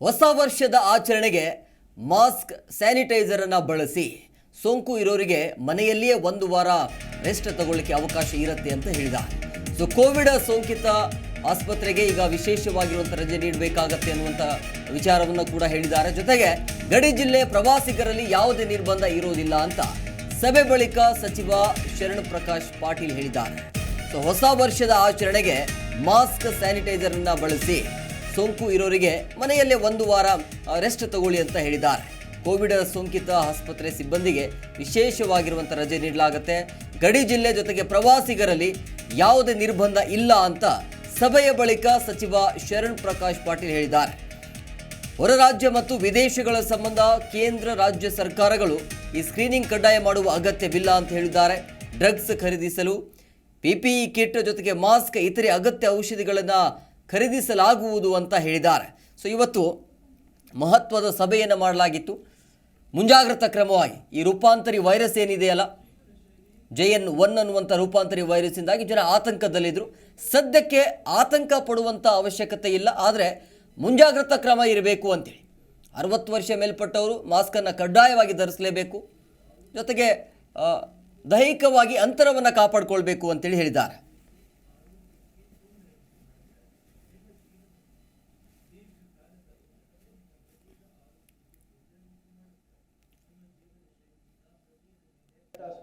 ಹೊಸ ವರ್ಷದ ಆಚರಣೆಗೆ ಮಾಸ್ಕ್, ಸ್ಯಾನಿಟೈಸರ್ ಅನ್ನ ಬಳಸಿ. ಸೋಂಕು ಇರೋರಿಗೆ ಮನೆಯಲ್ಲಿಯೇ ಒಂದು ವಾರ ರೆಸ್ಟ್ ತಗೊಳ್ಳಿಕ್ಕೆ ಅವಕಾಶ ಇರುತ್ತೆ ಅಂತ ಹೇಳಿದ ಸೊ ಕೋವಿಡ್ ಸೋಂಕಿತ ಆಸ್ಪತ್ರೆಗೆ ಈಗ ವಿಶೇಷವಾಗಿರುವಂಥ ರಜೆ ನೀಡಬೇಕಾಗತ್ತೆ ಅನ್ನುವಂಥ ವಿಚಾರವನ್ನು ಕೂಡ ಹೇಳಿದ್ದಾರೆ ಜೊತೆಗೆ ಗಡಿ ಜಿಲ್ಲೆ ಪ್ರವಾಸಿಗರಲ್ಲಿ ಯಾವುದೇ ನಿರ್ಬಂಧ ಇರೋದಿಲ್ಲ ಅಂತ ಸಭೆ ಬಳಿಕ ಸಚಿವ ಶರಣ್ ಪ್ರಕಾಶ್ ಪಾಟೀಲ್ ಹೇಳಿದ್ದಾರೆ. ಸೊ ಹೊಸ ವರ್ಷದ ಆಚರಣೆಗೆ ಮಾಸ್ಕ್, ಸ್ಯಾನಿಟೈಸರ್ ಅನ್ನ ಬಳಸಿ ಸೋಂಕು ಇರೋರಿಗೆ ಮನೆಯಲ್ಲೇ ಒಂದು ವಾರ ರೆಸ್ಟ್ ತಗೊಳ್ಳಿ ಅಂತ ಹೇಳಿದ್ದಾರೆ. ಕೋವಿಡ್ ಸೋಂಕಿತ ಆಸ್ಪತ್ರೆ ಸಿಬ್ಬಂದಿಗೆ ವಿಶೇಷವಾಗಿರುವಂಥ ರಜೆ ನೀಡಲಾಗುತ್ತೆ. ಗಡಿ ಜಿಲ್ಲೆ ಜೊತೆಗೆ ಪ್ರವಾಸಿಗರಲ್ಲಿ ಯಾವುದೇ ನಿರ್ಬಂಧ ಇಲ್ಲ ಅಂತ ಸಭೆಯ ಬಳಿಕ ಸಚಿವ ಶರಣ್ ಪ್ರಕಾಶ್ ಪಾಟೀಲ್ ಹೇಳಿದ್ದಾರೆ. ಹೊರ ರಾಜ್ಯ ಮತ್ತು ವಿದೇಶಗಳ ಸಂಬಂಧ ಕೇಂದ್ರ ರಾಜ್ಯ ಸರ್ಕಾರಗಳು ಈ ಸ್ಕ್ರೀನಿಂಗ್ ಕಡ್ಡಾಯ ಮಾಡುವ ಅಗತ್ಯವಿಲ್ಲ ಅಂತ ಹೇಳಿದ್ದಾರೆ. ಡ್ರಗ್ಸ್ ಖರೀದಿಸಲು ಪಿಪಿಇ ಕಿಟ್ ಜೊತೆಗೆ ಮಾಸ್ಕ್, ಇತರೆ ಅಗತ್ಯ ಔಷಧಿಗಳನ್ನು ಖರೀದಿಸಲಾಗುವುದು ಅಂತ ಹೇಳಿದ್ದಾರೆ. ಸೊ ಇವತ್ತು ಮಹತ್ವದ ಸಭೆಯನ್ನು ಮಾಡಲಾಗಿತ್ತು. ಮುಂಜಾಗ್ರತಾ ಕ್ರಮವಾಗಿ ಈ ರೂಪಾಂತರಿ ವೈರಸ್ ಏನಿದೆಯಲ್ಲ ಜೆ ಎನ್ ಒನ್ ಅನ್ನುವಂಥ ರೂಪಾಂತರಿ ವೈರಸ್ಸಿಂದಾಗಿ ಜನ ಆತಂಕದಲ್ಲಿದ್ದರು ಸದ್ಯಕ್ಕೆ ಆತಂಕ ಪಡುವಂಥ ಅವಶ್ಯಕತೆ ಇಲ್ಲ, ಆದರೆ ಮುಂಜಾಗ್ರತಾ ಕ್ರಮ ಇರಬೇಕು ಅಂತೇಳಿ. ಅರವತ್ತು ವರ್ಷ ಮೇಲ್ಪಟ್ಟವರು ಮಾಸ್ಕನ್ನು ಕಡ್ಡಾಯವಾಗಿ ಧರಿಸಲೇಬೇಕು. ಜೊತೆಗೆ ದೈಹಿಕವಾಗಿ ಅಂತರವನ್ನು ಕಾಪಾಡಿಕೊಳ್ಬೇಕು ಅಂತೇಳಿ ಹೇಳಿದ್ದಾರೆ.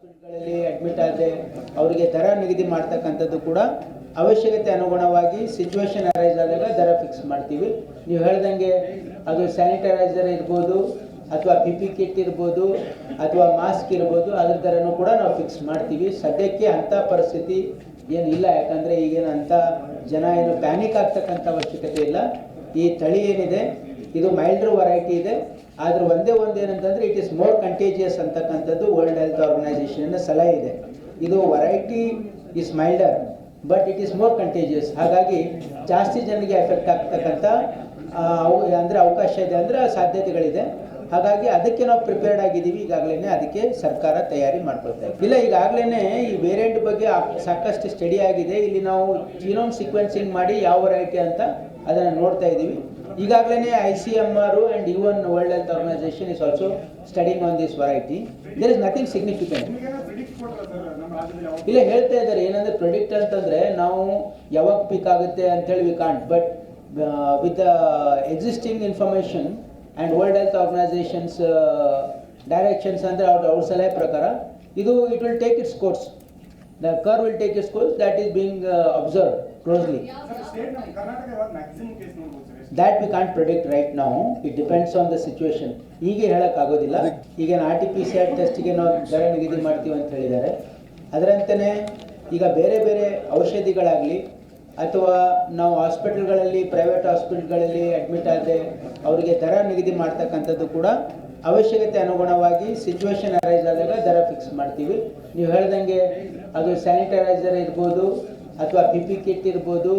ಹಾಸ್ಪಿಟಲ್ಗಳಲ್ಲಿ ಅಡ್ಮಿಟ್ ಆದರೆ ಅವರಿಗೆ ದರ ನಿಗದಿ ಮಾಡ್ತಕ್ಕಂಥದ್ದು ಕೂಡ ಅವಶ್ಯಕತೆ ಅನುಗುಣವಾಗಿ ಸಿಚುವೇಶನ್ ಅರೈಸ್ ಆದಾಗ ದರ ಫಿಕ್ಸ್ ಮಾಡ್ತೀವಿ. ನೀವು ಹೇಳ್ದಂಗೆ ಅದು ಸ್ಯಾನಿಟೈಸರ್ ಇರ್ಬೋದು, ಅಥವಾ ಪಿ ಪಿ ಕಿಟ್ ಇರ್ಬೋದು, ಅಥವಾ ಮಾಸ್ಕ್ ಇರ್ಬೋದು, ಅದ್ರ ದರನೂ ಕೂಡ ನಾವು ಫಿಕ್ಸ್ ಮಾಡ್ತೀವಿ. ಸದ್ಯಕ್ಕೆ ಅಂಥ ಪರಿಸ್ಥಿತಿ ಏನಿಲ್ಲ. ಯಾಕಂದರೆ ಈಗೇನು ಅಂಥ ಜನ ಏನು ಪ್ಯಾನಿಕ್ ಆಗ್ತಕ್ಕಂಥ ಅವಶ್ಯಕತೆ ಇಲ್ಲ. ಈ ತಳಿ ಏನಿದೆ ಇದು ಮೈಲ್ಡ್ರ್ ವೆರೈಟಿ ಇದೆ. ಆದರೆ ಒಂದೇ ಒಂದು ಏನಂತಂದ್ರೆ ಇಟ್ ಇಸ್ ಮೋರ್ ಕಂಟೇಜಿಯಸ್ ಅಂತಕ್ಕಂಥದ್ದು ವರ್ಲ್ಡ್ ಹೆಲ್ತ್ ಆರ್ಗನೈಸೇಷನ್ ಸಲಹೆ ಇದೆ. ಇದು variety is milder but it is more contagious ಹಾಗಾಗಿ ಜಾಸ್ತಿ ಜನರಿಗೆ ಎಫೆಕ್ಟ್ ಆಗ್ತಕ್ಕಂಥ ಅವು- ಅಂದ್ರೆ ಅವಕಾಶ ಇದೆ ಅಂದ್ರೆ ಸಾಧ್ಯತೆಗಳಿದೆ. ಹಾಗಾಗಿ ಅದಕ್ಕೆ ನಾವು ಪ್ರಿಪೇರ್ಡ್ ಆಗಿದ್ದೀವಿ. ಈಗಾಗಲೇ ಅದಕ್ಕೆ ಸರ್ಕಾರ ತಯಾರಿ ಮಾಡ್ಕೊಳ್ತಾ ಇದೆ. ಇಲ್ಲ ಈಗಾಗಲೇ ಈ ವೇರಿಯಂಟ್ ಬಗ್ಗೆ ಸಾಕಷ್ಟು ಸ್ಟಡಿ ಆಗಿದೆ. ಇಲ್ಲಿ ನಾವು ಜೀನೋಮ್ ಸೀಕ್ವೆನ್ಸಿಂಗ್ ಮಾಡಿ ಯಾವ ವೆರೈಟಿ ಅಂತ ಅದನ್ನು ನೋಡ್ತಾ ಇದ್ದೀವಿ. ಈಗಾಗಲೇ I C M R and even world health organisation is also studying on this variety there is nothing significant ಇಲ್ಲ ಹೇಳ್ತಾ ಇದ್ದಾರೆ. ಏನಂದ್ರೆ ಪ್ರೊಡಿಕ್ಟ್ ಅಂತಂದ್ರೆ ನಾವು ಯಾವಾಗ ಪೀಕ್ ಆಗುತ್ತೆ ಅಂತೇಳಿ we can't but with existing information and world health organisations directions ಅಂದರೆ ಅವ್ರ ಅವ್ರ ಸಲಹೆ ಪ್ರಕಾರ ಇದು it will take its course the cur will take its course that is being observe closely that we can't predict right ನಾವು it depends on the situation ಈಗ ಹೇಳೋಕ್ಕಾಗೋದಿಲ್ಲ. ಈಗ R T P C R ಟೆಸ್ಟ್ಗೆ ನಾವು ದರ ನಿಗದಿ ಮಾಡ್ತೀವಿ ಅಂತ ಹೇಳಿದ್ದಾರೆ. ಅದರಂತೆಯೇ ಈಗ ಬೇರೆ ಬೇರೆ ಔಷಧಿಗಳಾಗಲಿ ಅಥವಾ ನಾವು ಹಾಸ್ಪಿಟಲ್ಗಳಲ್ಲಿ, ಪ್ರೈವೇಟ್ ಹಾಸ್ಪಿಟಲ್ಗಳಲ್ಲಿ ಅಡ್ಮಿಟ್ ಆದರೆ ಅವರಿಗೆ ದರ ನಿಗದಿ ಮಾಡ್ತಕ್ಕಂಥದ್ದು ಕೂಡ ಅವಶ್ಯಕತೆ ಅನುಗುಣವಾಗಿ ಸಿಚುವೇಶನ್ ಅರೈಸ್ ಆದಾಗ ದರ ಫಿಕ್ಸ್ ಮಾಡ್ತೀವಿ. ನೀವು ಹೇಳ್ದಂಗೆ ಅದು ಸ್ಯಾನಿಟೈಸರ್ ಇರ್ಬೋದು ಅಥವಾ ಪಿ ಪಿ ಕಿಟ್ ಇರ್ಬೋದು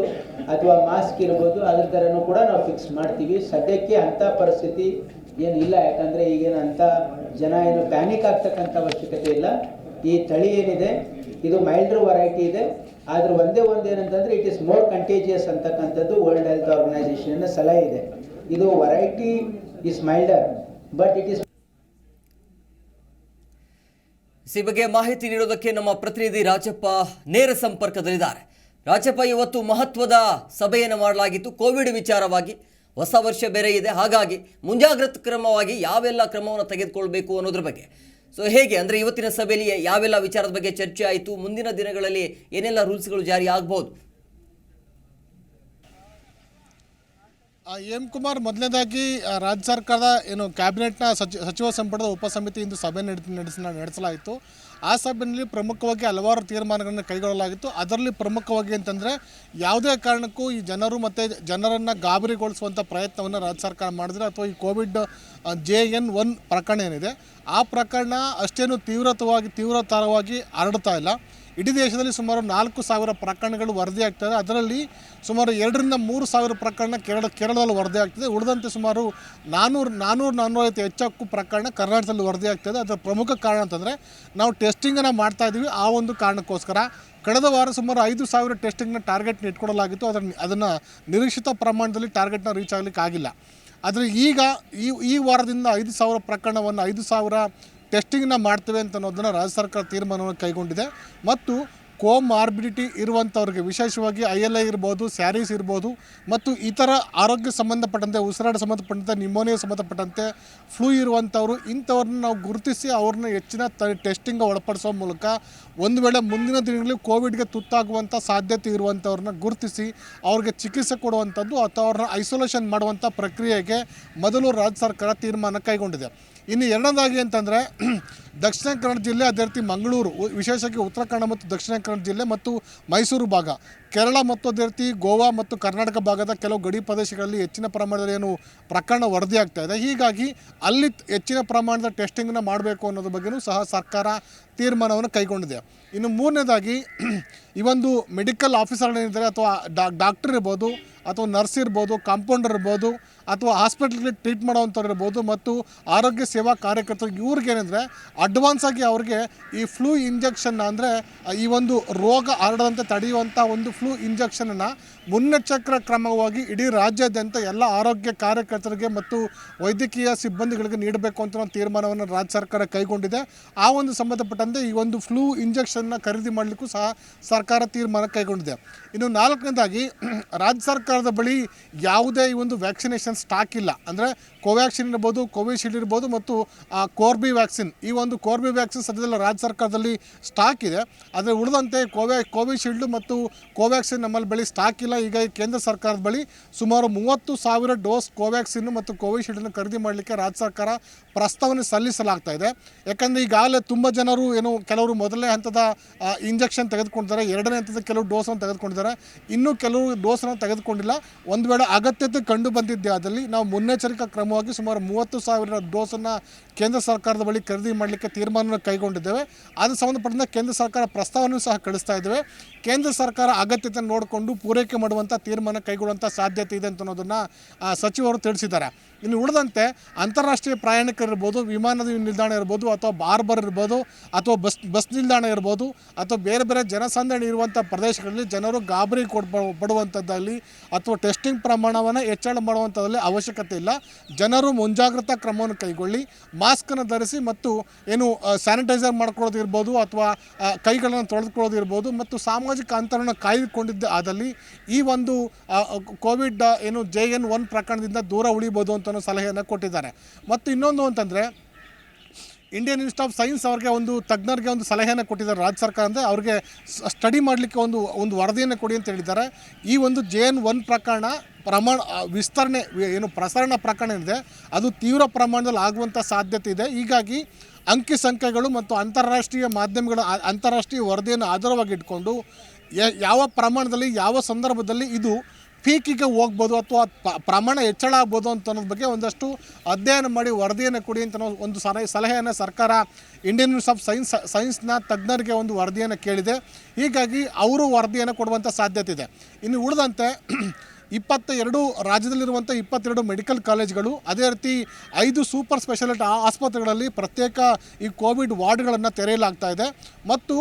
ಅಥವಾ ಮಾಸ್ಕ್ ಇರ್ಬೋದು, ಅದ್ರ ಥರನೂ ಕೂಡ ನಾವು ಫಿಕ್ಸ್ ಮಾಡ್ತೀವಿ. ಸದ್ಯಕ್ಕೆ ಅಂಥ ಪರಿಸ್ಥಿತಿ ಏನಿಲ್ಲ ಯಾಕಂದರೆ ಈಗೇನು ಅಂಥ ಜನ ಏನು ಪ್ಯಾನಿಕ್ ಆಗ್ತಕ್ಕಂಥ ಅವಶ್ಯಕತೆ ಇಲ್ಲ. ಈ ತಳಿ ಏನಿದೆ, ಇದು ಮೈಲ್ಡ್ರ್ ವೆರೈಟಿ ಇದೆ. ಆದರೆ ಒಂದೇ ಒಂದು ಏನಂತಂದರೆ ಇಟ್ ಇಸ್ ಮೋರ್ ಕಂಟೇಜಿಯಸ್ ಅಂತಕ್ಕಂಥದ್ದು ವರ್ಲ್ಡ್ ಹೆಲ್ತ್ ಆರ್ಗನೈಸೇಷನ್ನ ಸಲಹೆ ಇದೆ. ಇದು variety is milder but it is ಈ ಬಗ್ಗೆ ಮಾಹಿತಿ ನೀಡೋದಕ್ಕೆ ನಮ್ಮ ಪ್ರತಿನಿಧಿ ರಾಜಪ್ಪ ನೇರ ಸಂಪರ್ಕದಲ್ಲಿದ್ದಾರೆ. ರಾಜಪ್ಪ, ಇವತ್ತು ಮಹತ್ವದ ಸಭೆಯನ್ನು ಮಾಡಲಾಗಿತ್ತು. ಕೋವಿಡ್ ವಿಚಾರವಾಗಿ ಹೊಸ ವರ್ಷ ಬೇರೆ ಇದೆ. ಹಾಗಾಗಿ ಮುಂಜಾಗ್ರತಾ ಕ್ರಮವಾಗಿ ಯಾವೆಲ್ಲ ಕ್ರಮವನ್ನು ತೆಗೆದುಕೊಳ್ಬೇಕು ಅನ್ನೋದ್ರ ಬಗ್ಗೆ. ಸೊ ಹೇಗೆ? ಅಂದರೆ ಇವತ್ತಿನ ಸಭೆಯಲ್ಲಿ ಯಾವೆಲ್ಲ ವಿಚಾರದ ಬಗ್ಗೆ ಚರ್ಚೆ ಆಯಿತು? ಮುಂದಿನ ದಿನಗಳಲ್ಲಿ ಏನೆಲ್ಲ ರೂಲ್ಸ್ಗಳು ಜಾರಿ ಆಗ್ಬೋದು? ಎಂ ಕುಮಾರ್ ಮೊದಲನೇದಾಗಿ ರಾಜ್ಯ ಸರ್ಕಾರದ ಏನು ಕ್ಯಾಬಿನೆಟ್ನ ಸಚಿವ ಸಚಿವ ಸಂಪುಟದ ಉಪಸಮಿತಿ ಇಂದು ಸಭೆ ನಡೆ, ನಡೆಸ, ನಡೆಸಲಾಯಿತು. ಆ ಸಭೆಯಲ್ಲಿ ಪ್ರಮುಖವಾಗಿ ಹಲವಾರು ತೀರ್ಮಾನಗಳನ್ನು ಕೈಗೊಳ್ಳಲಾಗಿತ್ತು. ಅದರಲ್ಲಿ ಪ್ರಮುಖವಾಗಿ ಅಂತಂದರೆ, ಯಾವುದೇ ಕಾರಣಕ್ಕೂ ಈ ಜನರು ಮತ್ತು ಜನರನ್ನು ಗಾಬರಿಗೊಳಿಸುವಂಥ ಪ್ರಯತ್ನವನ್ನು ರಾಜ್ಯ ಸರ್ಕಾರ ಮಾಡಿದ್ರೆ ಅಥವಾ ಈ ಕೋವಿಡ್ ಜೆ ಎನ್ ಒನ್ ಪ್ರಕರಣ ಏನಿದೆ, ಆ ಪ್ರಕರಣ ಅಷ್ಟೇನು ತೀವ್ರತವಾಗಿ, ತೀವ್ರತರವಾಗಿ ಹರಡ್ತಾ ಇಲ್ಲ. ಇಡೀ ದೇಶದಲ್ಲಿ ಸುಮಾರು ನಾಲ್ಕು ಸಾವಿರ ಪ್ರಕರಣಗಳು ವರದಿಯಾಗ್ತದೆ ಅದರಲ್ಲಿ ಸುಮಾರು ಎರಡರಿಂದ ಮೂರು ಸಾವಿರ ಪ್ರಕರಣ ಕೇರಳ, ಕೇರಳದಲ್ಲಿ ವರದಿಯಾಗ್ತದೆ ಉಳಿದಂತೆ ಸುಮಾರು ನಾನ್ನೂರು ನಾನ್ನೂರು ನಾನ್ನೂರೈವತ್ತು ಹೆಚ್ಚಕ್ಕೂ ಪ್ರಕರಣ ಕರ್ನಾಟಕದಲ್ಲಿ ವರದಿಯಾಗ್ತದೆ ಅದರ ಪ್ರಮುಖ ಕಾರಣ ಅಂತಂದರೆ ನಾವು ಟೆಸ್ಟಿಂಗನ್ನು ಮಾಡ್ತಾ ಇದ್ದೀವಿ. ಆ ಒಂದು ಕಾರಣಕ್ಕೋಸ್ಕರ ಕಳೆದ ವಾರ ಸುಮಾರು ಐದು ಸಾವಿರ ಟೆಸ್ಟಿಂಗ್ನ ಟಾರ್ಗೆಟ್ನ ಇಟ್ಕೊಡಲಾಗಿತ್ತು. ಅದನ್ನು ಅದನ್ನು ನಿರೀಕ್ಷಿತ ಪ್ರಮಾಣದಲ್ಲಿ ಟಾರ್ಗೆಟ್ನ ರೀಚ್ ಆಗಲಿಕ್ಕೆ ಆಗಿಲ್ಲ ಆದರೆ ಈಗ ಈ ಈ ವಾರದಿಂದ ಐದು ಸಾವಿರ ಪ್ರಕರಣವನ್ನು, ಐದು ಸಾವಿರ ಟೆಸ್ಟಿಂಗ್ನ ಮಾಡ್ತೇವೆ ಅಂತ ಅನ್ನೋದನ್ನು ರಾಜ್ಯ ಸರ್ಕಾರ ತೀರ್ಮಾನವನ್ನು ಕೈಗೊಂಡಿದೆ. ಮತ್ತು ಕೋಮಾರ್ಬಿಡಿಟಿ ಇರುವಂಥವ್ರಿಗೆ ವಿಶೇಷವಾಗಿ ಐ ಎಲ್ ಐ ಇರ್ಬೋದು, ಸ್ಯಾರೀಸ್ ಇರ್ಬೋದು, ಮತ್ತು ಇತರ ಆರೋಗ್ಯ ಸಂಬಂಧಪಟ್ಟಂತೆ, ಉಸಿರಾಟ ಸಂಬಂಧಪಟ್ಟಂತೆ ನಿಮೋನಿಯಾ ಸಂಬಂಧಪಟ್ಟಂತೆ ಫ್ಲೂ ಇರುವಂಥವ್ರು ಇಂಥವ್ರನ್ನ ನಾವು ಗುರುತಿಸಿ ಅವ್ರನ್ನ ಹೆಚ್ಚಿನ ತ ಟೆಸ್ಟಿಂಗ್ ಒಳಪಡಿಸೋ ಮೂಲಕ ಒಂದು ವೇಳೆ ಮುಂದಿನ ದಿನಗಳಲ್ಲಿ ಕೋವಿಡ್ಗೆ ತುತ್ತಾಗುವಂಥ ಸಾಧ್ಯತೆ ಇರುವಂಥವ್ರನ್ನ ಗುರುತಿಸಿ ಅವ್ರಿಗೆ ಚಿಕಿತ್ಸೆ ಕೊಡುವಂಥದ್ದು ಅಥವಾ ಅವ್ರನ್ನ ಐಸೋಲೇಷನ್ ಮಾಡುವಂಥ ಪ್ರಕ್ರಿಯೆಗೆ ಮೊದಲು ರಾಜ್ಯ ಸರ್ಕಾರ ತೀರ್ಮಾನ ಕೈಗೊಂಡಿದೆ. ಇನ್ನು ಎರಡನೇದಾಗಿ ಅಂತಂದರೆ, ದಕ್ಷಿಣ ಕನ್ನಡ ಜಿಲ್ಲೆ ಅದೇ ರೀತಿ ಮಂಗಳೂರು ವಿಶೇಷಕ್ಕೆ ಉತ್ತರ ಕನ್ನಡ ಮತ್ತು ದಕ್ಷಿಣ ಕನ್ನಡ ಜಿಲ್ಲೆ ಮತ್ತು ಮೈಸೂರು ಭಾಗ. ಕೇರಳ ಮತ್ತು ಅದೇ ರೀತಿ ಗೋವಾ ಮತ್ತು ಕರ್ನಾಟಕ ಭಾಗದ ಕೆಲವು ಗಡಿ ಪ್ರದೇಶಗಳಲ್ಲಿ ಹೆಚ್ಚಿನ ಪ್ರಮಾಣದಲ್ಲಿ ಏನು ಪ್ರಕರಣ ವರದಿಯಾಗ್ತಾ ಇದೆ. ಹೀಗಾಗಿ ಅಲ್ಲಿ ಹೆಚ್ಚಿನ ಪ್ರಮಾಣದ ಟೆಸ್ಟಿಂಗ್ನ ಮಾಡಬೇಕು ಅನ್ನೋದ್ರ ಬಗ್ಗೆಯೂ ಸಹ ಸರ್ಕಾರ ತೀರ್ಮಾನವನ್ನು ಕೈಗೊಂಡಿದೆ. ಇನ್ನು ಮೂರನೇದಾಗಿ, ಈ ಒಂದು ಮೆಡಿಕಲ್ ಆಫೀಸರ್ಗಳೇನಿದ್ದಾರೆ ಅಥವಾ ಡಾಕ್ಟರ್ ಇರ್ಬೋದು ಅಥವಾ ನರ್ಸ್ ಇರ್ಬೋದು, ಕಾಂಪೌಂಡರ್ ಇರ್ಬೋದು ಅಥವಾ ಹಾಸ್ಪಿಟ್ಲ್ಗೆ ಟ್ರೀಟ್ ಮಾಡೋವಂಥವ್ರು ಇರ್ಬೋದು ಮತ್ತು ಆರೋಗ್ಯ ಸೇವಾ ಕಾರ್ಯಕರ್ತರು ಇವ್ರಿಗೆ ಏನಂದರೆ ಅಡ್ವಾನ್ಸ್ ಆಗಿ ಅವ್ರಿಗೆ ಈ ಫ್ಲೂ ಇಂಜೆಕ್ಷನ್ ಅಂದರೆ ಈ ಒಂದು ರೋಗ ಹರಡದಂತೆ ತಡೆಯುವಂಥ ಒಂದು ಫ್ಲೂ ಇಂಜೆಕ್ಷನನ್ನು ಮುನ್ನೆಚ್ಚರಿಕೆ ಕ್ರಮವಾಗಿ ಇಡೀ ರಾಜ್ಯಾದ್ಯಂತ ಎಲ್ಲ ಆರೋಗ್ಯ ಕಾರ್ಯಕರ್ತರಿಗೆ ಮತ್ತು ವೈದ್ಯಕೀಯ ಸಿಬ್ಬಂದಿಗಳಿಗೆ ನೀಡಬೇಕು ಅಂತ ಒಂದು ತೀರ್ಮಾನವನ್ನು ರಾಜ್ಯ ಸರ್ಕಾರ ಕೈಗೊಂಡಿದೆ. ಆ ಒಂದು ಸಂಬಂಧಪಟ್ಟಂತೆ ಈ ಒಂದು ಫ್ಲೂ ಇಂಜೆಕ್ಷನ್ನ ಖರೀದಿ ಮಾಡಲಿಕ್ಕೂ ಸಹ ಸರ್ಕಾರ ತೀರ್ಮಾನ ಕೈಗೊಂಡಿದೆ. ಇನ್ನು ನಾಲ್ಕನೇದಾಗಿ ರಾಜ್ಯ ಸರ್ಕಾರದ ಬಳಿ ಯಾವುದೇ ಈ ಒಂದು ವ್ಯಾಕ್ಸಿನೇಷನ್ ಸ್ಟಾಕ್ ಇಲ್ಲ. ಅಂದರೆ ಕೋವ್ಯಾಕ್ಸಿನ್ ಇರ್ಬೋದು, ಕೋವಿಶೀಲ್ಡ್ ಇರ್ಬೋದು ಮತ್ತು, ಆ ಕೋರ್ಬಿ ವ್ಯಾಕ್ಸಿನ್ ಈ ಒಂದು ಕೋರ್ಬಿ ವ್ಯಾಕ್ಸಿನ್ ಸದ್ಯದಲ್ಲಿ ರಾಜ್ಯ ಸರ್ಕಾರದಲ್ಲಿ ಸ್ಟಾಕ್ ಇದೆ. ಆದರೆ ಉಳಿದಂತೆ ಕೋವ್ಯಾ, ಕೋವಿಶೀಲ್ಡ್ ಮತ್ತು ಕೋವ್ಯಾಕ್ಸಿನ್ ನಮ್ಮಲ್ಲಿ ಬಳಿ ಸ್ಟಾಕ್ ಇಲ್ಲ. ಈಗ ಕೇಂದ್ರ ಸರ್ಕಾರದ ಬಳಿ ಸುಮಾರು ಮೂವತ್ತು ಸಾವಿರ ಡೋಸ್ ಕೋವ್ಯಾಕ್ಸಿನ್ ಮತ್ತು ಕೋವಿಶೀಲ್ಡನ್ನು ಖರೀದಿ ಮಾಡಲಿಕ್ಕೆ ರಾಜ್ಯ ಸರ್ಕಾರ ಪ್ರಸ್ತಾವನೆ ಸಲ್ಲಿಸಲಾಗ್ತಾ ಇದೆ. ಯಾಕಂದರೆ ಈಗಾಗಲೇ ತುಂಬ ಜನರು ಏನು, ಕೆಲವರು ಮೊದಲನೇ ಹಂತದ ಇಂಜೆಕ್ಷನ್ ತೆಗೆದುಕೊಂಡಿದ್ದಾರೆ. ಎರಡನೇ ಹಂತದ ಕೆಲವು ಡೋಸನ್ನು ತೆಗೆದುಕೊಂಡಿದ್ದಾರೆ. ಇನ್ನೂ ಕೆಲವು ಡೋಸನ್ನು ತೆಗೆದುಕೊಂಡಿಲ್ಲ. ಒಂದು ವೇಳೆ ಅಗತ್ಯತೆ ಕಂಡು ಬಂದಿದ್ದೆ ಅದರಲ್ಲಿ ನಾವು ಮುನ್ನೆಚ್ಚರಿಕಾ ಕ್ರಮವಾಗಿ ಸುಮಾರು ಮೂವತ್ತು ಸಾವಿರ ಡೋಸನ್ನು ಕೇಂದ್ರ ಸರ್ಕಾರದ ಬಳಿ ಖರೀದಿ ಮಾಡಲಿಕ್ಕೆ ತೀರ್ಮಾನವನ್ನು ಕೈಗೊಂಡಿದ್ದೇವೆ. ಅದಕ್ಕೆ ಸಂಬಂಧಪಟ್ಟಂತೆ ಕೇಂದ್ರ ಸರ್ಕಾರ ಪ್ರಸ್ತಾವನೆ ಸಹ ಕಳಿಸ್ತಾ ಇದ್ದೇವೆ. ಕೇಂದ್ರ ಸರ್ಕಾರ ಅಗತ್ಯತೆ ನೋಡಿಕೊಂಡು ಪೂರೈಕೆ ಮಾಡುವಂಥ ತೀರ್ಮಾನ ಕೈಗೊಳ್ಳುವಂಥ ಸಾಧ್ಯತೆ ಇದೆ ಅಂತ ಅನ್ನೋದನ್ನು ಸಚಿವರು ತಿಳಿಸಿದ್ದಾರೆ. ಇನ್ನು ಉಳಿದಂತೆ ಅಂತಾರಾಷ್ಟ್ರೀಯ ಪ್ರಯಾಣಿಕರಿರ್ಬೋದು ವಿಮಾನದ ನಿಲ್ದಾಣ ಇರ್ಬೋದು, ಅಥವಾ ಬಾರ್ಬರ್ ಇರ್ಬೋದು, ಅಥವಾ ಬಸ್ ಬಸ್ ನಿಲ್ದಾಣ ಇರ್ಬೋದು, ಅಥವಾ ಬೇರೆ ಬೇರೆ ಜನಸಂದಣಿ ಇರುವಂಥ ಪ್ರದೇಶಗಳಲ್ಲಿ ಜನರು ಗಾಬರಿ ಕೊಡ್ ಪಡುವಂಥದ್ದಲ್ಲಿ ಅಥವಾ ಟೆಸ್ಟಿಂಗ್ ಪ್ರಮಾಣವನ್ನು ಹೆಚ್ಚಳ ಮಾಡುವಂಥದ್ದಲ್ಲಿ ಅವಶ್ಯಕತೆ ಇಲ್ಲ. ಜನರು ಮುಂಜಾಗ್ರತಾ ಕ್ರಮವನ್ನು ಕೈಗೊಳ್ಳಿ, ಮಾಸ್ಕನ್ನು ಧರಿಸಿ ಮತ್ತು ಏನು ಸ್ಯಾನಿಟೈಸರ್ ಮಾಡ್ಕೊಳ್ಳೋದಿರ್ಬೋದು ಅಥವಾ ಕೈಗಳನ್ನು ತೊಳೆದುಕೊಳ್ಳೋದಿರ್ಬೋದು ಮತ್ತು ಸಾಮಾಜಿಕ ಅಂತರವನ್ನು ಕಾಯ್ದುಕೊಂಡಿದ್ದ ಆದಲ್ಲಿ ಈ ಒಂದು ಕೋವಿಡ್ ಏನು, ಜೆ ಎನ್ ಒನ್ ಪ್ರಕರಣದಿಂದ ದೂರ ಉಳಿಬೋದು ಅಂತ ಸಲಹೆಯನ್ನು ಕೊಟ್ಟಿದ್ದಾರೆ. ಮತ್ತು ಇನ್ನೊಂದು ಅಂತಂದರೆ ಇಂಡಿಯನ್ ಇನ್ಸ್ಟಿಟ್ಯೂಟ್ ಆಫ್ ಸೈನ್ಸ್ ಅವ್ರಿಗೆ ಒಂದು ತಜ್ಞರಿಗೆ ಒಂದು ಸಲಹೆಯನ್ನು ಕೊಟ್ಟಿದ್ದಾರೆ ರಾಜ್ಯ ಸರ್ಕಾರ ಅಂದರೆ ಅವ್ರಿಗೆ ಸ್ಟಡಿ ಮಾಡಲಿಕ್ಕೆ ಒಂದು ಒಂದು ವರದಿಯನ್ನು ಕೊಡಿ ಅಂತ ಹೇಳಿದ್ದಾರೆ. ಈ ಒಂದು ಜೆ ಎನ್ ಒನ್ ಪ್ರಕರಣ ಪ್ರಮಾಣ ವಿಸ್ತರಣೆ ಏನು ಪ್ರಸರಣ ಪ್ರಕರಣ ಏನಿದೆ ಅದು ತೀವ್ರ ಪ್ರಮಾಣದಲ್ಲಿ ಆಗುವಂಥ ಸಾಧ್ಯತೆ ಇದೆ. ಹೀಗಾಗಿ ಅಂಕಿ ಸಂಖ್ಯೆಗಳು ಮತ್ತು ಅಂತಾರಾಷ್ಟ್ರೀಯ ಮಾಧ್ಯಮಗಳ ಅಂತಾರಾಷ್ಟ್ರೀಯ ವರದಿಯನ್ನು ಆಧಾರವಾಗಿ ಇಟ್ಕೊಂಡು ಯಾವ ಪ್ರಮಾಣದಲ್ಲಿ, ಯಾವ ಸಂದರ್ಭದಲ್ಲಿ ಇದು ಪೀಕಿಗೆ ಹೋಗ್ಬೋದು ಅಥವಾ ಪ್ರಮಾಣ ಹೆಚ್ಚಳ ಆಗ್ಬೋದು ಅಂತ ಅನ್ನೋದ್ರ ಬಗ್ಗೆ ಒಂದಷ್ಟು ಅಧ್ಯಯನ ಮಾಡಿ ವರದಿಯನ್ನು ಕೊಡಿ ಅಂತ ಅನ್ನೋ ಒಂದು ಸಲಹೆ ಸಲಹೆಯನ್ನು ಸರ್ಕಾರ ಇಂಡಿಯನ್ ಇನ್ಸ್ಟಿಟ್ಯೂಟ್ ಆಫ್ ಸೈನ್ಸ್ ಸೈನ್ಸ್ನ ತಜ್ಞರಿಗೆ ಒಂದು ವರದಿಯನ್ನು ಕೇಳಿದೆ. ಹೀಗಾಗಿ ಅವರು ವರದಿಯನ್ನು ಕೊಡುವಂಥ ಸಾಧ್ಯತೆ ಇದೆ. ಇನ್ನು ಉಳಿದಂತೆ ಇಪ್ಪತ್ತ ಎರಡು ರಾಜ್ಯದಲ್ಲಿರುವಂಥ ಇಪ್ಪತ್ತೆರಡು ಮೆಡಿಕಲ್ ಕಾಲೇಜ್ಗಳು, ಅದೇ ರೀತಿ ಐದು ಸೂಪರ್ ಸ್ಪೆಷಾಲಿಟಿ ಆಸ್ಪತ್ರೆಗಳಲ್ಲಿ ಪ್ರತ್ಯೇಕ ಈ ಕೋವಿಡ್ ವಾರ್ಡ್ಗಳನ್ನು ತೆರೆಯಲಾಗ್ತಾ ಇದೆ. ಮತ್ತು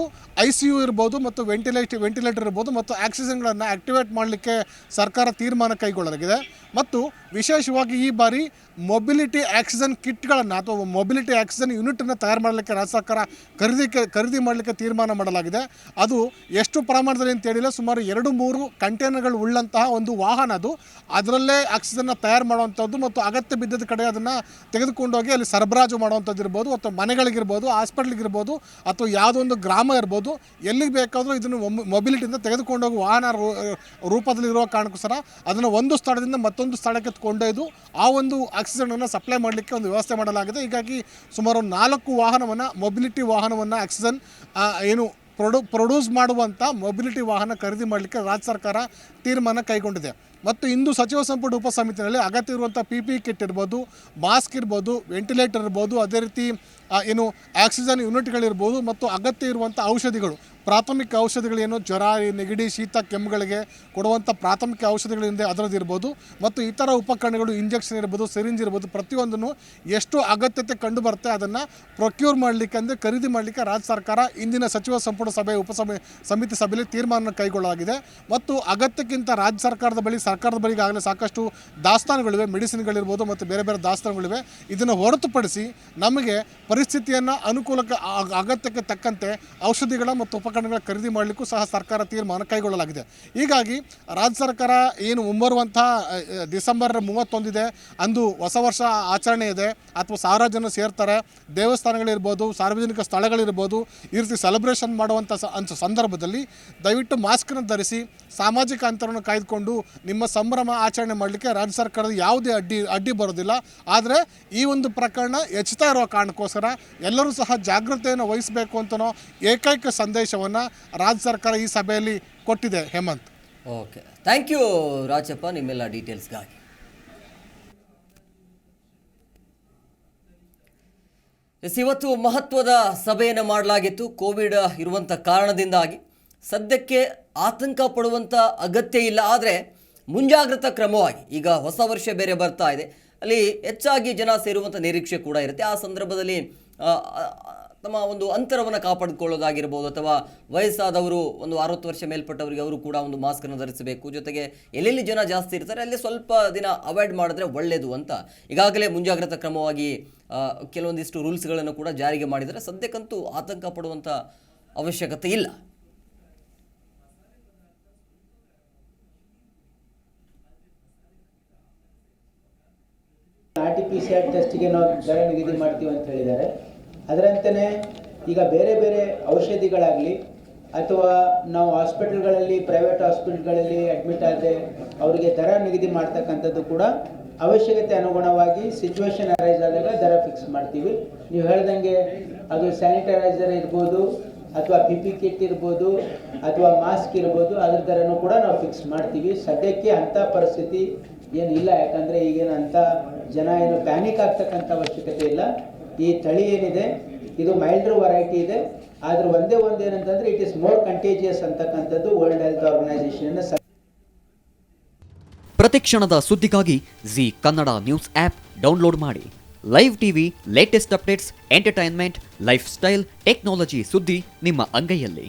ಐ ಸಿ ಯು ಇರ್ಬೋದು ಮತ್ತು ವೆಂಟಿಲೇಟ್, ವೆಂಟಿಲೇಟರ್ ಇರ್ಬೋದು ಮತ್ತು ಆಕ್ಸಿಜನ್ಗಳನ್ನು ಆಕ್ಟಿವೇಟ್ ಮಾಡಲಿಕ್ಕೆ ಸರ್ಕಾರ ತೀರ್ಮಾನ ಕೈಗೊಳ್ಳಲಾಗಿದೆ. ಮತ್ತು ವಿಶೇಷವಾಗಿ ಈ ಬಾರಿ ಮೊಬಿಲಿಟಿ ಆಕ್ಸಿಜನ್ ಕಿಟ್ಗಳನ್ನು ಅಥವಾ ಮೊಬಿಲಿಟಿ ಆಕ್ಸಿಜನ್ ಯೂನಿಟನ್ನು ತಯಾರು ಮಾಡಲಿಕ್ಕೆ ರಾಜ್ಯ ಸರ್ಕಾರ ಖರೀದಿ ಖರೀದಿ ಮಾಡಲಿಕ್ಕೆ ತೀರ್ಮಾನ ಮಾಡಲಾಗಿದೆ. ಅದು ಎಷ್ಟು ಪ್ರಮಾಣದಲ್ಲಿ ಅಂತ ಹೇಳಿಲ್ಲ, ಸುಮಾರು ಎರಡು ಮೂರು ಕಂಟೈನರ್ಗಳು ಉಳ್ಳಂತಹ ಒಂದು ವಾಹನ ಅದು. ಅದರಲ್ಲೇ ಆಕ್ಸಿಜನ್ನ ತಯಾರು ಮಾಡುವಂಥದ್ದು ಮತ್ತು ಅಗತ್ಯ ಬಿದ್ದದ ಕಡೆ ಅದನ್ನು ತೆಗೆದುಕೊಂಡೋಗಿ ಅಲ್ಲಿ ಸರಬರಾಜು ಮಾಡುವಂಥದ್ದು ಇರ್ಬೋದು ಅಥವಾ ಮನೆಗಳಿಗಿರ್ಬೋದು, ಹಾಸ್ಪಿಟ್ಲಿಗಿರ್ಬೋದು ಅಥವಾ ಯಾವುದೋ ಒಂದು ಗ್ರಾಮ ಇರ್ಬೋದು, ಎಲ್ಲಿಗೆ ಬೇಕಾದರೂ ಇದನ್ನು ಮೊಬಿಲಿಟಿಯಿಂದ ತೆಗೆದುಕೊಂಡೋಗಿ ವಾಹನ ರೂಪದಲ್ಲಿರುವ ಕಾರಣಕ್ಕೂ ಅದನ್ನು ಒಂದು ಸ್ಥಳದಿಂದ ಮತ್ತೊಂದು ಸ್ಥಳಕ್ಕೆ ಕೊಂಡೊಯ್ದು ಆ ಒಂದು ಆಕ್ಸಿಜನನ್ನು ಸಪ್ಲೈ ಮಾಡಲಿಕ್ಕೆ ಒಂದು ವ್ಯವಸ್ಥೆ ಮಾಡಲಾಗಿದೆ. ಹೀಗಾಗಿ ಸುಮಾರು ನಾಲ್ಕು ವಾಹನವನ್ನು, ಮೊಬಿಲಿಟಿ ವಾಹನವನ್ನು ಆಕ್ಸಿಜನ್ ಏನು ಪ್ರೊಡು, ಪ್ರೊಡ್ಯೂಸ್ ಮಾಡುವಂಥ ಮೊಬಿಲಿಟಿ ವಾಹನ ಖರೀದಿ ಮಾಡಲಿಕ್ಕೆ ರಾಜ್ಯ ಸರ್ಕಾರ ತೀರ್ಮಾನ ಕೈಗೊಂಡಿದೆ. ಮತ್ತು ಇಂದು ಸಚಿವ ಸಂಪುಟ ಉಪಸಮಿತಿಯಲ್ಲಿ ಅಗತ್ಯ ಇರುವಂಥ ಪಿ ಪಿ ಕಿಟ್ ಇರ್ಬೋದು ಮಾಸ್ಕ್ ಇರ್ಬೋದು ವೆಂಟಿಲೇಟರ್ ಇರ್ಬೋದು, ಅದೇ ರೀತಿ ಏನು ಆಕ್ಸಿಜನ್ ಯೂನಿಟ್ಗಳಿರ್ಬೋದು ಮತ್ತು ಅಗತ್ಯ ಇರುವಂಥ ಔಷಧಿಗಳು. ಪ್ರಾಥಮಿಕ ಔಷಧಿಗಳೇನು ಜ್ವರ, ನೆಗಡಿ, ಶೀತ, ಕೆಮ್ಮುಗಳಿಗೆ ಕೊಡುವಂಥ ಪ್ರಾಥಮಿಕ ಔಷಧಿಗಳಿಂದ ಅದರದ್ದು ಇರ್ಬೋದು. ಮತ್ತು ಇತರ ಉಪಕರಣಗಳು, ಇಂಜೆಕ್ಷನ್ ಇರ್ಬೋದು, ಸಿರಿಂಜ್ ಇರ್ಬೋದು, ಪ್ರತಿಯೊಂದನ್ನು ಎಷ್ಟು ಅಗತ್ಯತೆ ಕಂಡು ಬರುತ್ತೆ ಅದನ್ನು ಪ್ರೊಕ್ಯೂರ್ ಮಾಡಲಿಕ್ಕೆ ಅಂದರೆ ಖರೀದಿ ಮಾಡಲಿಕ್ಕೆ ರಾಜ್ಯ ಸರ್ಕಾರ ಇಂದಿನ ಸಚಿವ ಸಂಪುಟ ಸಭೆ ಉಪಸಮಿ ಸಮಿತಿ ಸಭೆಯಲ್ಲಿ ತೀರ್ಮಾನ ಕೈಗೊಳ್ಳಲಾಗಿದೆ. ಮತ್ತು ಅಗತ್ಯಕ್ಕಿಂತ ರಾಜ್ಯ ಸರ್ಕಾರದ ಬಳಿ ಸರ್ಕಾರದ ಬಳಿ ಈಗಾಗಲೇ ಸಾಕಷ್ಟು ದಾಸ್ತಾನುಗಳಿವೆ, ಮೆಡಿಸಿನ್ಗಳಿರ್ಬೋದು ಮತ್ತು ಬೇರೆ ಬೇರೆ ದಾಸ್ತಾನುಗಳಿವೆ. ಇದನ್ನು ಹೊರತುಪಡಿಸಿ ನಮಗೆ ಪರಿಸ್ಥಿತಿಯನ್ನು ಅನುಕೂಲಕ್ಕೆ ಅಗತ್ಯಕ್ಕೆ ತಕ್ಕಂತೆ ಔಷಧಿಗಳ ಮತ್ತು ಉಪಕರಣಗಳ ಖರೀದಿ ಮಾಡಲಿಕ್ಕೂ ಸಹ ಸರ್ಕಾರ ತೀರ್ಮಾನ ಕೈಗೊಳ್ಳಲಾಗಿದೆ. ಹೀಗಾಗಿ ರಾಜ್ಯ ಸರ್ಕಾರ ಏನು ಮುಂಬರುವಂಥ ಡಿಸೆಂಬರ್ ಮೂವತ್ತೊಂದಿದೆ ಅಂದು ಹೊಸ ವರ್ಷ ಆಚರಣೆ ಇದೆ. ಅಥವಾ ಸಾವಿರ ಜನ ಸೇರ್ತಾರೆ. ದೇವಸ್ಥಾನಗಳಿರ್ಬೋದು, ಸಾರ್ವಜನಿಕ ಸ್ಥಳಗಳಿರ್ಬೋದು, ಈ ರೀತಿ ಸೆಲೆಬ್ರೇಷನ್ ಮಾಡುವಂಥ ಅಂಥ ಸಂದರ್ಭದಲ್ಲಿ ದಯವಿಟ್ಟು ಮಾಸ್ಕನ್ನು ಧರಿಸಿ ಸಾಮಾಜಿಕ ಅಂತರವನ್ನು ಕಾಯ್ದುಕೊಂಡು ನಿಮ್ಮ ಸಂಭ್ರಮ ಆಚರಣೆ ಮಾಡಲಿಕ್ಕೆ ರಾಜ್ಯ ಸರ್ಕಾರದ ಯಾವುದೇ ಅಡ್ಡಿ ಅಡ್ಡಿ ಬರೋದಿಲ್ಲ. ಆದರೆ ಈ ಒಂದು ಪ್ರಕರಣ ಹೆಚ್ಚುತ್ತಾ ಇರುವ ಕಾರಣಕ್ಕೋಸ್ಕರ ಎಲ್ಲರೂ ಸಹ ಜಾಗ್ರತೆಯನ್ನು ವಹಿಸಬೇಕು ಅಂತನೋ ಏಕೈಕ ಸಂದೇಶವನ್ನು ರಾಜ್ಯ ಸರ್ಕಾರ ಈ ಸಭೆಯಲ್ಲಿ ಕೊಟ್ಟಿದೆ, Hemanth. Okay. Thank you Rajappa ನಿಮ್ಮೆಲ್ಲ ಡೀಟೇಲ್ಸ್ಗಾಗಿ. ಎಸ್, ಇವತ್ತು ಮಹತ್ವದ ಸಭೆಯನ್ನು ಮಾಡಲಾಗಿತ್ತು. ಕೋವಿಡ್ ಇರುವಂಥ ಕಾರಣದಿಂದಾಗಿ. ಸದ್ಯಕ್ಕೆ ಆತಂಕ ಪಡುವಂಥ ಅಗತ್ಯ ಇಲ್ಲ, ಆದರೆ ಮುಂಜಾಗ್ರತಾ ಕ್ರಮವಾಗಿ ಈಗ ಹೊಸ ವರ್ಷ ಬೇರೆ ಬರ್ತಾ ಇದೆ. ಅಲ್ಲಿ ಹೆಚ್ಚಾಗಿ ಜನ ಸೇರುವಂಥ ನಿರೀಕ್ಷೆ ಕೂಡ ಇರುತ್ತೆ. ಆ ಸಂದರ್ಭದಲ್ಲಿ ತಮ್ಮ ಒಂದು ಅಂತರವನ್ನು ಕಾಪಾಡಿಕೊಳ್ಳೋದಾಗಿರ್ಬೋದು ಅಥವಾ ವಯಸ್ಸಾದವರು ಒಂದು ಅರವತ್ತು ವರ್ಷ ಮೇಲ್ಪಟ್ಟವರಿಗೆ ಅವರು ಕೂಡ ಒಂದು ಮಾಸ್ಕನ್ನು ಧರಿಸಬೇಕು. ಜೊತೆಗೆ ಎಲ್ಲೆಲ್ಲಿ ಜನ ಜಾಸ್ತಿ ಇರ್ತಾರೆ ಅಲ್ಲಿ ಸ್ವಲ್ಪ ದಿನ ಅವಾಯ್ಡ್ ಮಾಡಿದ್ರೆ ಒಳ್ಳೆಯದು ಅಂತ. ಈಗಾಗಲೇ ಮುಂಜಾಗ್ರತಾ ಕ್ರಮವಾಗಿ ಕೆಲವೊಂದಿಷ್ಟು ರೂಲ್ಸ್ಗಳನ್ನು ಕೂಡ ಜಾರಿಗೆ ಮಾಡಿದರೆ ಸದ್ಯಕ್ಕಂತೂ ಆತಂಕ ಪಡುವಂಥ ಅವಶ್ಯಕತೆ ಇಲ್ಲ. R T P C R ಟೆಸ್ಟ್ಗೆ ನಾವು ದರ ನಿಗದಿ ಮಾಡ್ತೀವಿ ಅಂತ ಹೇಳಿದ್ದಾರೆ. ಅದರಂತೆಯೇ ಈಗ ಬೇರೆ ಬೇರೆ ಔಷಧಿಗಳಾಗಲಿ ಅಥವಾ ನಾವು ಹಾಸ್ಪಿಟಲ್ಗಳಲ್ಲಿ, ಪ್ರೈವೇಟ್ ಹಾಸ್ಪಿಟಲ್ಗಳಲ್ಲಿ ಅಡ್ಮಿಟ್ ಆದರೆ ಅವರಿಗೆ ದರ ನಿಗದಿ ಮಾಡ್ತಕ್ಕಂಥದ್ದು ಕೂಡ ಅವಶ್ಯಕತೆ ಅನುಗುಣವಾಗಿ ಸಿಚುವೇಶನ್ ಅರೈಸ್ ಆದಾಗ ದರ ಫಿಕ್ಸ್ ಮಾಡ್ತೀವಿ. ನೀವು ಹೇಳ್ದಂಗೆ ಅದು ಸ್ಯಾನಿಟೈಸರ್ ಇರ್ಬೋದು ಅಥವಾ ಪಿ ಪಿ ಕಿಟ್ ಇರ್ಬೋದು ಅಥವಾ ಮಾಸ್ಕ್ ಇರ್ಬೋದು ಅದ್ರ ದರನೂ ಕೂಡ ನಾವು ಫಿಕ್ಸ್ ಮಾಡ್ತೀವಿ. ಸದ್ಯಕ್ಕೆ ಅಂಥ ಪರಿಸ್ಥಿತಿ ಏನಿಲ್ಲ. ಯಾಕಂದರೆ ಈಗೇನು ಅಂಥ ಜನ ಏನು ಪ್ಯಾನಿಕ್ ಆಗ್ತಕ್ಕಂಥ ಅವಶ್ಯಕತೆ ಇಲ್ಲ. ಈ ತಳಿ ಏನಿದೆ, ಇದು ಮೈಲ್ಡ್ರ್ ವೆರೈಟಿ ಇದೆ. ಆದ್ರೆ ಒಂದೇ ಒಂದು ಏನಂತಂದ್ರೆ ಇಟ್ ಇಸ್ ಮೋರ್ ಕಂಟೇಜಿಯಸ್ ಅಂತಕ್ಕಂಥದ್ದು ವರ್ಲ್ಡ್ ಹೆಲ್ತ್ ಆರ್ಗನೈಸೇಷನ್ ಪ್ರತಿಕ್ಷಣದ ಸುದ್ದಿಗಾಗಿ Zee Kannada news app download ಮಾಡಿ. Live TV latest updates entertainment lifestyle technology ಸುದ್ದಿ ನಿಮ್ಮ ಅಂಗೈಯಲ್ಲಿ.